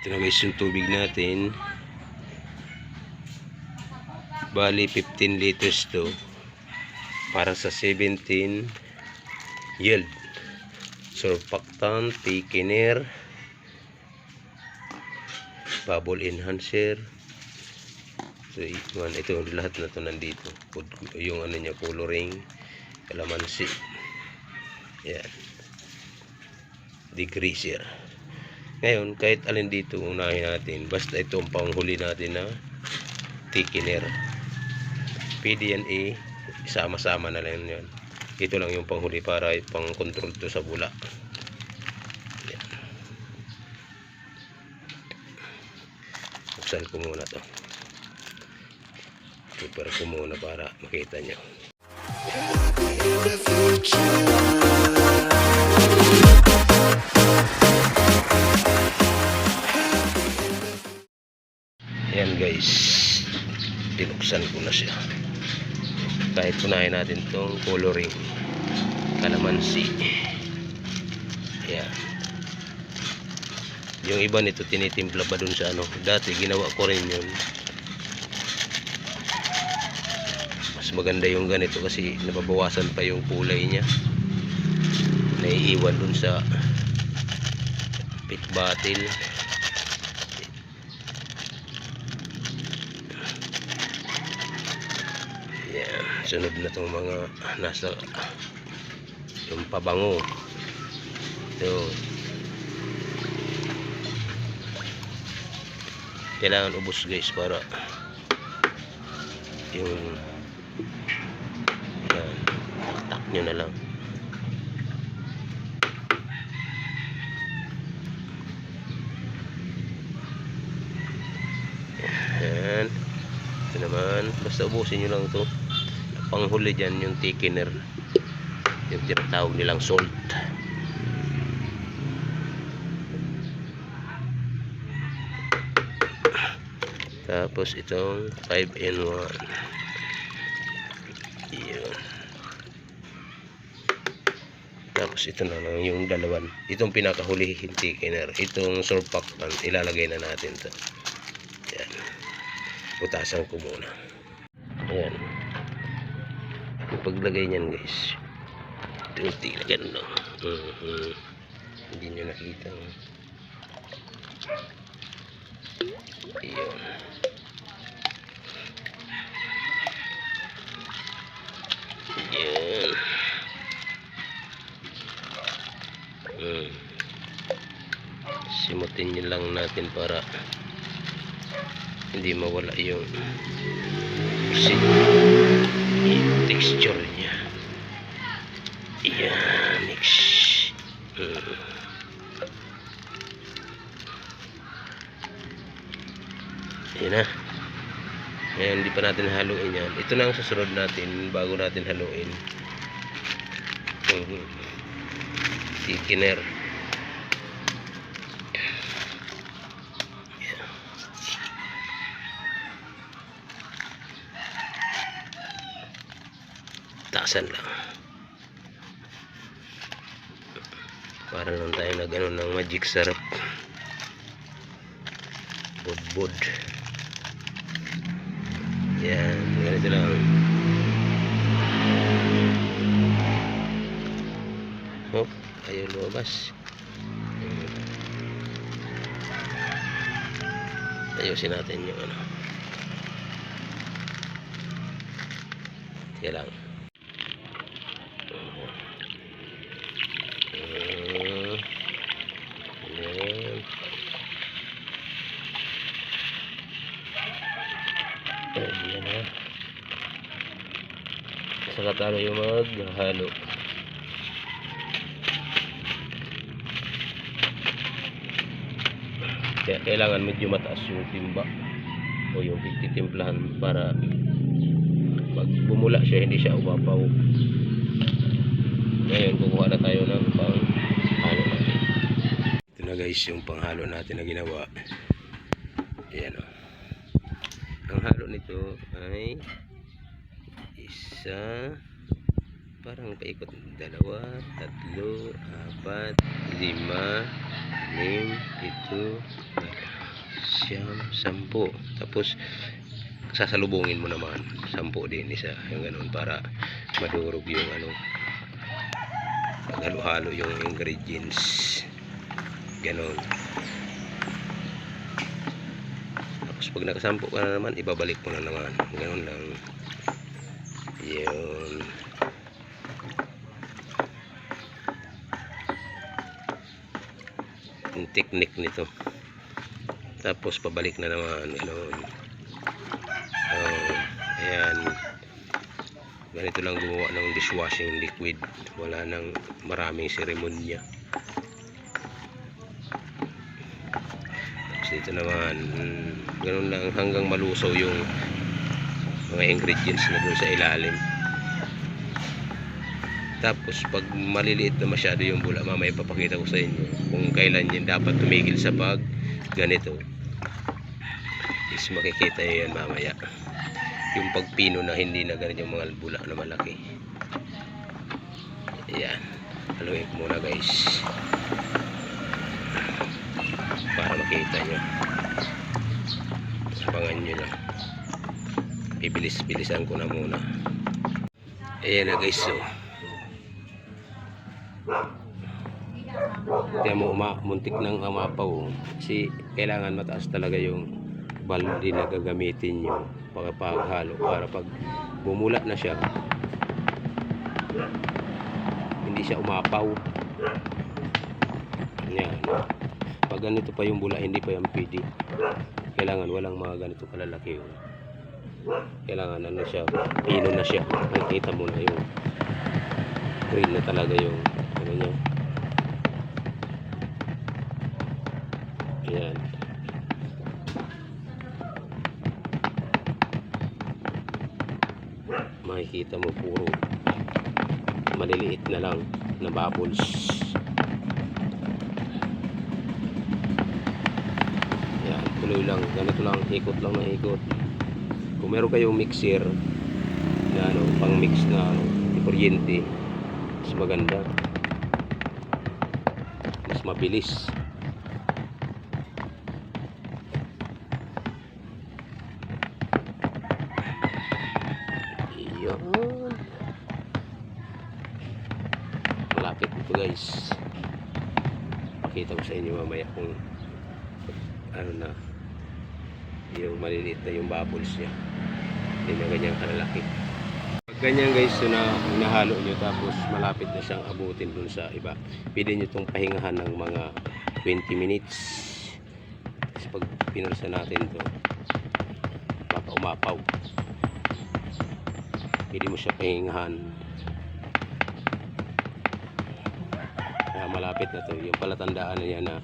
Ito na guys yung tubig natin. Bali 15 liters to para sa 17 yield. Surfactant, thickener, bubble enhancer. So, man, ito lahat na to nandito. Yung ano niya, coloring, kalamansi. Yan. Degreaser. Ngayon, kahit alin dito unahin natin, basta ito ang panghuli natin na thickener. PDNA, sama-sama na lang yun. Ito lang yung panghuli para pang control to sa bula. Yan. Buksan ko muna to. Prepare ko muna para makita nyo. Ayan guys. Binuksan ko na siya. Kahit punahin natin tong coloring. Kalamansi. Ayan. Yung iba nito tinitimpla pa dun sa ano. Dati ginawa ko rin yun. Mas maganda yung ganito kasi nababawasan pa yung kulay niya. Naiiwan dun sa pit bottle. Yan, sunod na tong mga nasa yung pabango. Ito. Kailangan ubos guys para yung yan, tak nyo na lang. Yan. Ito naman, basta ubusin nyo lang ito. Panghuli dyan yung thickener. Yung tinatawag nilang salt. Tapos itong 5 in 1. Yun. Tapos ito na lang yung dalawan. Itong pinakahuli thickener. Itong surfactant ilalagay na natin to. Yan. Butasan ko muna. Ayan. Yung paglagay niyan guys. Ito yung tilagan no. Mhm. Hindi nyo nakita. Ayun. Ayan. Hmm. Simutin nyo lang natin para hindi mawala yung si yung texture niya. Yan mix. Mm. yan na. Ngayon hindi pa natin haluin yan. Ito na ang susunod natin bago natin haluin. Thickener taasan lang para lang tayo nag ano ng magic syrup. Budbud. Yan ganito lang. Oh ayaw lumabas. Ayusin natin yung ano. Yan lang Mm. Ayan. Ayan na. Saka tayo maghalo. Kaya kailangan medyo mataas yung timba o yung titimplahan para pag bumula siya hindi siya umapaw. Ngayon, kukuha na tayo ng panghalo natin. Ito na guys, yung panghalo natin na ginawa. Ayan o. Ang halo nito ay isa, parang paikot, dalawa, tatlo, apat, lima, lim, ito, siyam, sampu. Tapos, sasalubungin mo naman. Sampu din isa. Yung ganun para madurog yung ano. Maghalo-halo yung ingredients. Ganun. Tapos pag nakasampu ka na naman, ibabalik mo na naman. Ganun lang. Yun. Yung technique nito. Tapos pabalik na naman. Ganun. Oh, ayan. Ganito lang gumawa ng dishwashing liquid. Wala nang maraming seremonya. Tapos dito naman, mm, ganun lang hanggang malusaw yung mga ingredients na dun sa ilalim. Tapos pag maliliit na masyado yung bula, mamaya papakita ko sa inyo kung kailan yan dapat tumigil sa pag ganito. Is makikita nyo yan mamaya. Yung pagpino na hindi na ganito yung mga bula na malaki. Ayan. Haluin ko muna guys. Para makita nyo. Abangan nyo lang. Bibilis-bilisan ko na muna. Ayan na guys. So, Kaya mo uma, muntik ng umapaw. Kasi kailangan mataas talaga yung balde na gagamitin nyo para paghalo. Para pag bumula na siya, hindi siya umapaw. Yan. Pag ganito pa yung bula, hindi pa yung pwede. Kailangan walang mga ganito kalalaki yung kailangan ano siya, pino na siya. Nakikita mo na yung green na talaga yung niya. Ayan. Makikita mo puro maliliit na lang na bubbles. Ayan, tuloy lang. Ganito lang, ikot lang ng ikot. Kung meron kayong mixer na ano, pang mix na ano, kuryente, mas maganda. Mas mabilis. Yun. Malapit ito guys. Pakita ko sa inyo mamaya kung ano na yung maliliit na yung bubbles niya. Hindi na ganyan kalalaki. Ganyan guys, so na nahalo nyo tapos malapit na siyang abutin dun sa iba. Pwede nyo itong pahingahan ng mga 20 minutes. Tapos pag pinalsa natin to baka umapaw. Pwede mo siya pahingahan. Kaya malapit na to. Yung palatandaan na yan na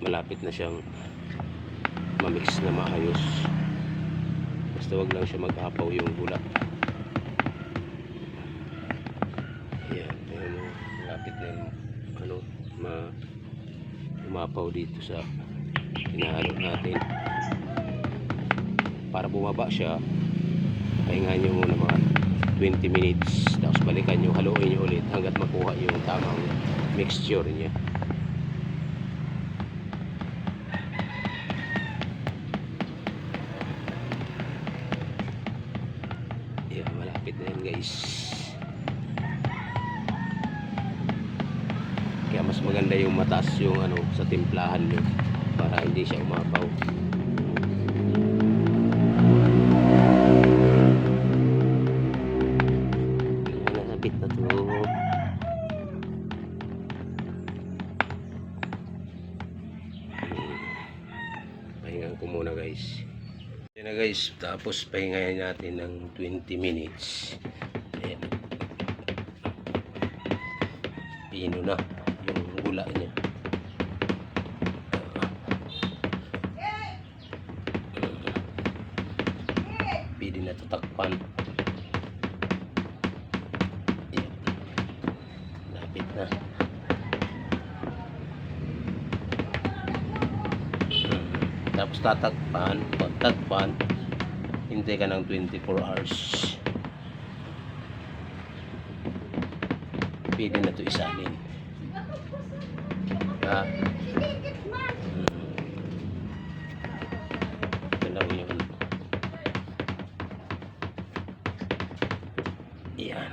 malapit na siyang mamix na maayos. Basta wag lang siya mag-apaw yung gula. Malapit na yung ano, ma umapaw dito sa hinahalo natin. Para bumaba siya, pahingahan nyo muna mga 20 minutes. Tapos balikan nyo, haluin nyo ulit hanggat makuha yung tamang mixture niya. Kaya mas maganda yung mataas yung ano sa timplahan nyo para hindi siya umapaw. Nasabit na to. Pahingan ko muna guys. Yan na guys, tapos pahingayan natin ng 20 minutes. Ayan. Pino na gula niya. Pwede na tatakpan. Ayan. Lapit na. Tapos tatakpan, pagtakpan, hintay ka ng 24 hours. Pwede na ito isalin ka. Hmm. Ito lang yun. Yan.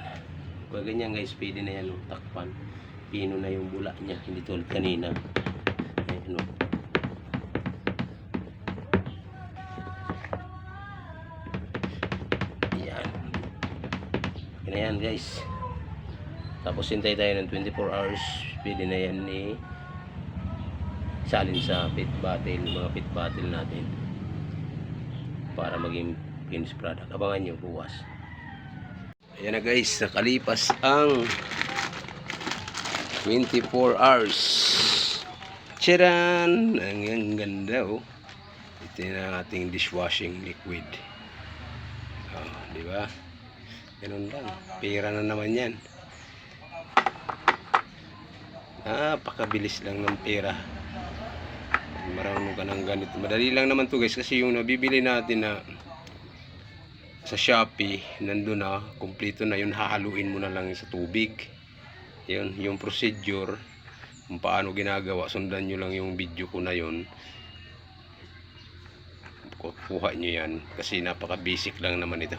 Pag ganyan guys, pwede na yan oh, takpan. Pino na yung bula niya. Hindi tulad kanina. Ayan o. Yan. Ganyan guys. Tapos hintay tayo ng 24 hours. Pwede na yan ni eh salin sa pit battle, mga pit battle natin. Para maging finished product. Abangan nyo bukas. Ayan na guys, nakalipas ang 24 hours. Charan! Ang, ang ganda oh. Ito na ating dishwashing liquid. Oh, di ba? Ganun lang. Pera na naman yan. Napakabilis lang ng pera. Marunong ka ng ganito. Madali lang naman to guys kasi yung nabibili natin na sa Shopee, nandun na, kumpleto na yun, hahaluin mo na lang sa tubig. Yun, yung procedure, kung paano ginagawa, sundan nyo lang yung video ko na yun. Kukuha nyo yan, kasi napaka-basic lang naman ito.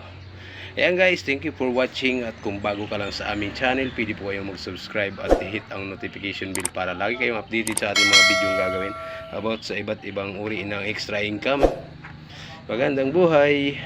Ayan guys, thank you for watching at kung bago ka lang sa aming channel, pwede po kayong mag-subscribe at i-hit ang notification bell para lagi kayong updated sa ating mga video gagawin about sa iba't ibang uri ng extra income. Magandang buhay!